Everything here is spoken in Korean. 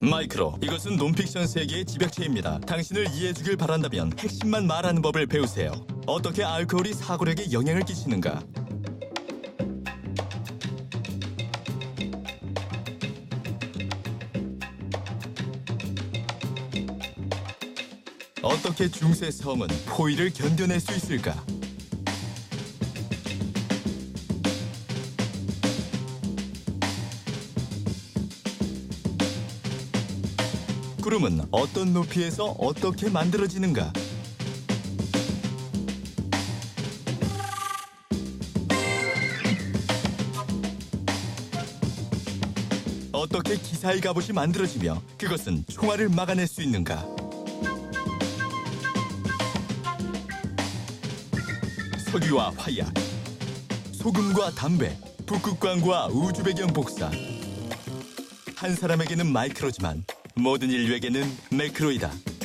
마이크로 이것은 논픽션 세계의 집약체입니다. 당신을 이해해주길 바란다면 핵심만 말하는 법을 배우세요. 어떻게 알코올이 사고력에 영향을 끼치는가? 어떻게 중세 성은 포위를 견뎌낼 수 있을까? 구름은 어떤 높이에서 어떻게 만들어지는가? 어떻게 기사의 갑옷이 만들어지며 그것은 총알을 막아낼 수 있는가? 석유와 화약, 소금과 담배, 북극광과 우주 배경 복사. 한 사람에게는 마이크로지만 모든 인류에게는 매크로이다.